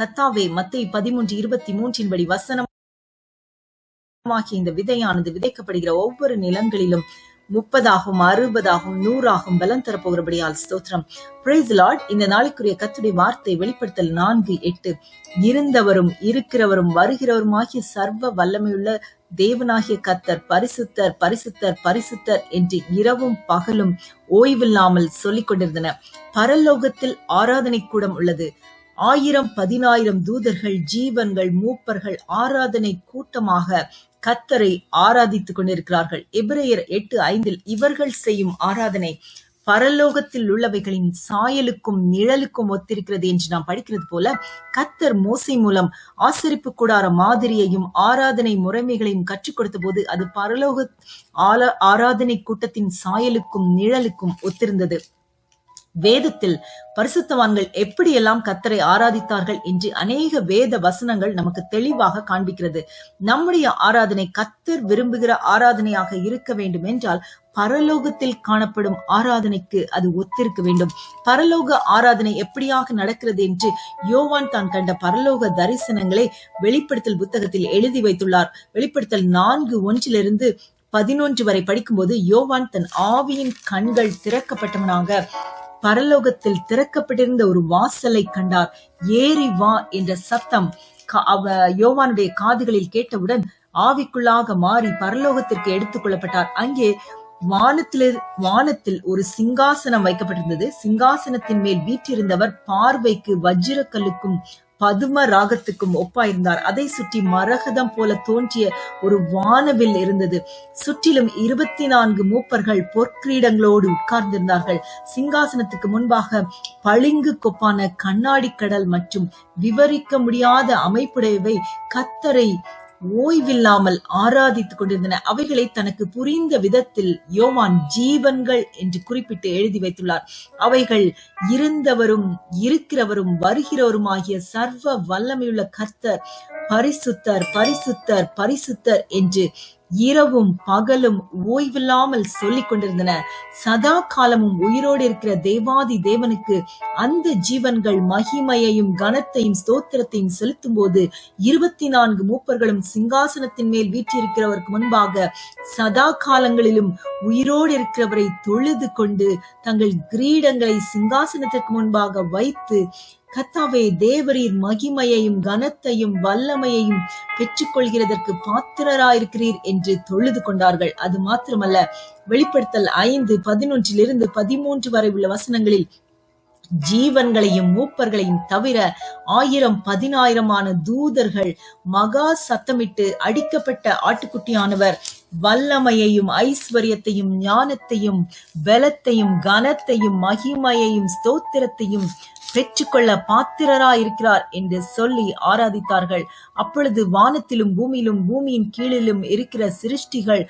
கத்தாவே மத்தை பதிமூன்று இருபத்தி மூன்றின் படி வசனமாகிய இந்த விதையானது விதைக்கப்படுகிற ஒவ்வொரு நிலங்களிலும் முப்பதாகும் அறுபதாகும் நூறாகும் பலன் தரப்போகிறபடியால் ஸ்தோத்திரம். பிரைஸ் லார்ட் இந்த நாளுக்குரிய கத்துடைய வார்த்தை வெளிப்படுத்தல் நான்கு எட்டு. இருந்தவரும் இருக்கிறவரும் வருகிறவரும் ஆகிய சர்வ வல்லமையுள்ள தேவனாகிய கத்தர் பரிசுத்தர் பரிசுத்தர் பரிசுத்தர் என்று இரவும் பகலும் ஓய்வில்லாமல் சொல்லிக் கொண்டிருந்தன பரலோகத்தில் ஆராதனை கூடம் உள்ளது. ஆயிரம் பதினாயிரம் தூதர்கள் ஜீவன்கள் மூப்பர்கள் ஆராதனை கூட்டமாக கத்தரை ஆராதித்துக் கொண்டிருக்கிறார்கள். எபிரேயர் எட்டு ஐந்தில் இவர்கள் செய்யும் ஆராதனை பரலோகத்தில் உள்ளவைகளின் சாயலுக்கும் நிழலுக்கும் ஒத்திருக்கிறது என்று நாம் படிக்கிறது போல கத்தர் மோசை மூலம் ஆசரிப்பு கூடார மாதிரியையும் ஆராதனை முறைமைகளையும் கற்றுக் கொடுத்த போது அது பரலோக ஆராதனை கூட்டத்தின் சாயலுக்கும் நிழலுக்கும் ஒத்திருந்தது. வேதத்தில் பரிசுத்தவான்கள் எப்படியெல்லாம் கத்தரை ஆராதித்தார்கள் என்று அநேக வேத வசனங்கள் நமக்கு தெளிவாக காண்பிக்கிறது. நம்முடைய ஆராதனை கத்தர் விரும்புகிற ஆராதனையாக இருக்க வேண்டும் என்றால் பரலோகத்தில் காணப்படும் ஆராதனைக்கு அது ஒத்திருக்க வேண்டும். பரலோக ஆராதனை எப்படியாக நடக்கிறது என்று யோவான் தான் கண்ட பரலோக தரிசனங்களை வெளிப்படுத்தல் புத்தகத்தில் எழுதி வைத்துள்ளார். வெளிப்படுத்தல் நான்கு ஒன்றிலிருந்து பதினொன்று வரை படிக்கும்போது யோவான் தன் ஆவியின் கண்கள் திறக்கப்பட்டவனாக பரலோகத்தில் திறக்கப்பட்டிருந்த ஒரு வாசலை கண்டார். ஏறி வா என்ற சத்தம் யோவானுடைய காதுகளில் கேட்டவுடன் ஆவிக்குள்ளாக மாறி பரலோகத்திற்கு எடுத்துக் கொள்ளப்பட்டார். அங்கே வானத்தில் வானத்தில் ஒரு சிங்காசனம் வைக்கப்பட்டிருந்தது. சிங்காசனத்தின் மேல் வீற்றிருந்தவர் பார்வைக்கு வஜ்ரக்கல்லுக்கும் பதும ராகத்துக்கும் ஒப்பாயிருந்தார். அதை சுற்றி மரகதம் போல தோன்றிய ஒரு வானவில் இருந்தது. சுற்றிலும் இருபத்தி நான்கு மூப்பர்கள் பொற்கிரீடங்களோடு உட்கார்ந்திருந்தார்கள். சிங்காசனத்துக்கு முன்பாக பளிங்கு கொப்பான கண்ணாடி கடல் மற்றும் விவரிக்க முடியாத அமைப்புடையவை கத்தரை ஓய்வில்லாமல் ஆராதித்துக் கொண்டிருந்தன. அவைகளை தனக்கு புரிந்த விதத்தில் யோவான் ஜீவன்கள் என்று குறிப்பிட்டு எழுதி வைத்துள்ளார். அவைகள் இருந்தவரும் இருக்கிறவரும் வருகிறவரும் ஆகிய சர்வ வல்லமையுள்ள கர்த்தர் பரிசுத்தர் பரிசுத்தர் பரிசுத்தர் என்று இரவும் பகலும் ஓய்வில்லாமல் சொல்லிக் கொண்டிருந்தன. சதா காலமும் உயிரோடு இருக்கிற தேவாதி தேவனுக்கு அந்த ஜீவன்கள் மகிமையையும் கனத்தையும் ஸ்தோத்திரத்தையும் செலுத்தும் போது இருபத்தி நான்கு மூப்பர்களும் சிங்காசனத்தின் மேல் வீற்றிருக்கிறவருக்கு முன்பாக சதா காலங்களிலும் உயிரோடு இருக்கிறவரை தொழுது கொண்டு தங்கள் கிரீடங்களை சிங்காசனத்திற்கு முன்பாக வைத்து கத்தாவே தேவரீர் மகிமையையும் கனத்தையும் வல்லமையையும் பெற்றுக்கொள்கிறதற்கு பாத்திரராயிருக்கிறீர் என்று தொழுது கொண்டார்கள். அது மாத்திரமல்ல வெளிப்படுத்தல் ஐந்து பதினொன்றிலிருந்து பதிமூன்று வரை உள்ள வசனங்களில் ஜீவன்களையும் மூப்பர்களையும் தவிர ஆயிரம் பதினாயிரமான தூதர்கள் மகா சத்தமிட்டு அடிக்கப்பட்ட ஆட்டுக்குட்டியானவர். வல்லமையையும் ஐஸ்வர்யத்தையும் ஞானத்தையும் பலத்தையும் கனத்தையும் மகிமையையும் ஸ்தோத்திரத்தையும் பெற்றுக்கொள்ள பாத்திரராயிருக்கிறார் என்று சொல்லி ஆராதித்தார்கள். அப்பொழுது வானத்திலும் பூமியிலும் பூமியின் கீழிலும் இருக்கிற சிருஷ்டிகள்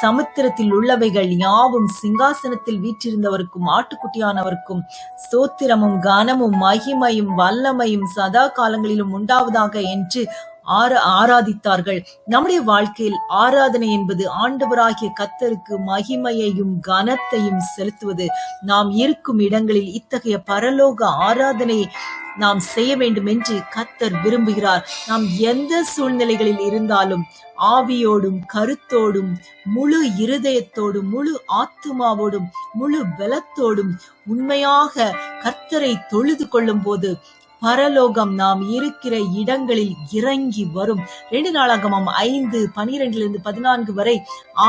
சமுத்திரத்தில் உள்ளவைகள் யாவும் சிங்காசனத்தில் வீற்றிருந்தவருக்கும் ஆட்டுக்குட்டியானவருக்கும் ஸ்தோத்திரமும் கனமும் மகிமையும் வல்லமையும் சதா காலங்களிலும் உண்டாவதாக என்று ஆர ஆராதித்தார்கள். நம்முடைய வாழ்க்கையில் ஆராதனை என்பது ஆண்டவராகிய கத்தருக்கு மகிமையையும் கனத்தையும் செலுத்துவது. நாம் இருக்கும் இடங்களில் இத்தகைய பரலோக ஆராதனை நாம் செய்ய வேண்டும் என்று கத்தர் விரும்புகிறார். நாம் எந்த சூழ்நிலைகளில் இருந்தாலும் ஆவியோடும் கருத்தோடும் முழு இருதயத்தோடும் முழு ஆத்துமாவோடும் முழு பலத்தோடும் உண்மையாக கர்த்தரை தொழுது கொள்ளும் போது பரலோகம் நாம் இருக்கிற இடங்களில் இறங்கி வரும். ரெண்டு நாளாகமம் ஐந்து பனிரெண்டிலிருந்து பதினான்கு வரை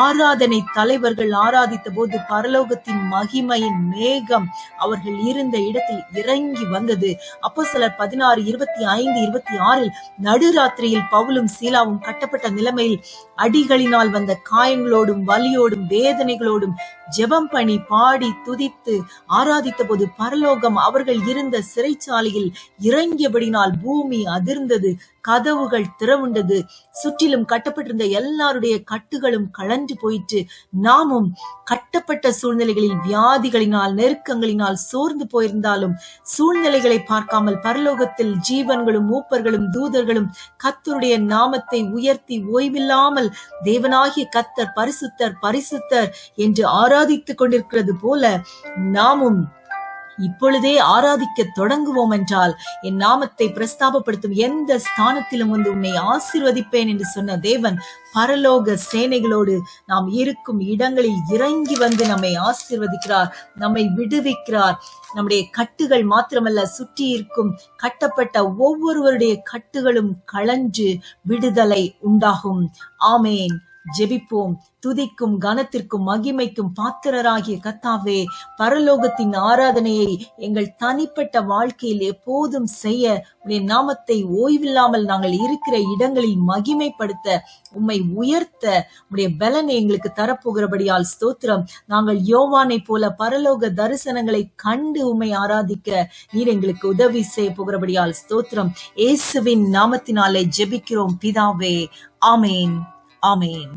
ஆராதனை தலைவர்கள் ஆராதித்த போது பரலோகத்தின் மகிமையின் மேகம் அவர்கள் இருந்த இடத்தில் இறங்கி வந்தது. அப்போ சிலர் பதினாறு இருபத்தி ஐந்து இருபத்தி ஆறில் நடுராத்திரியில் பவுலும் சீலாவும் கட்டப்பட்ட நிலைமையில் அடிகளினால் வந்த காயங்களோடும் வலியோடும் வேதனைகளோடும் ஜெபம் பண்ணி பாடி துதித்து ஆராதித்த போது பரலோகம் அவர்கள் இருந்த சிறைச்சாலையில் இறங்கியபடினால் பூமி அதிர்ந்தது கதவுகள் திறவுண்டது சுற்றிலும் கட்டப்பட்டிருந்த எல்லாருடைய கட்டுகளும் கழன்று போயிற்று. நாமும் கட்டப்பட்ட சூழ்நிலைகளில் வியாதிகளினால் நெருக்கங்களினால் சோர்ந்து போயிருந்தாலும் சூழ்நிலைகளை பார்க்காமல் பரலோகத்தில் ஜீவன்களும் மூப்பர்களும் தூதர்களும் கத்தருடைய நாமத்தை உயர்த்தி ஓய்வில்லாமல் தேவனாகிய கத்தர் பரிசுத்தர் பரிசுத்தர் என்று ஆராதித்துக் கொண்டிருக்கிறது போல நாமும் இப்பொழுதே ஆராதிக்க தொடங்குவோம் என்றால் என் நாமத்தை பிரஸ்தாபப்படுத்தும் எந்த ஸ்தானத்திலும் வந்து உன்னை ஆசிர்வதிப்பேன் என்று சொன்ன தேவன் பரலோக சேனைகளோடு நாம் இருக்கும் இடங்களில் இறங்கி வந்து நம்மை ஆசிர்வதிக்கிறார் நம்மை விடுவிக்கிறார். நம்முடைய கட்டுகள் மாத்திரமல்ல சுற்றி இருக்கும் கட்டப்பட்ட ஒவ்வொருவருடைய கட்டுகளும் களைஞ்சு விடுதலை உண்டாகும். ஆமேன். ஜெபிப்போம். துதிக்கும் கனத்திற்கும் மகிமைக்கும் பாத்திரராகிய கத்தாவே பரலோகத்தின் ஆராதனையை எங்கள் தனிப்பட்ட வாழ்க்கையில் எப்போதும் செய்ய உடைய நாமத்தை ஓய்வில்லாமல் நாங்கள் இருக்கிற இடங்களில் மகிமைப்படுத்த உம்மை உயர்த்த உடைய பலனை எங்களுக்கு தரப்போகிறபடியால் ஸ்தோத்திரம். நாங்கள் யோவானை போல பரலோக தரிசனங்களை கண்டு உம்மை ஆராதிக்க நீர் எங்களுக்கு உதவி செய்ய போகிறபடியால் ஸ்தோத்திரம். இயேசுவின் நாமத்தினாலே ஜெபிக்கிறோம் பிதாவே. ஆமேன். ஆமேன்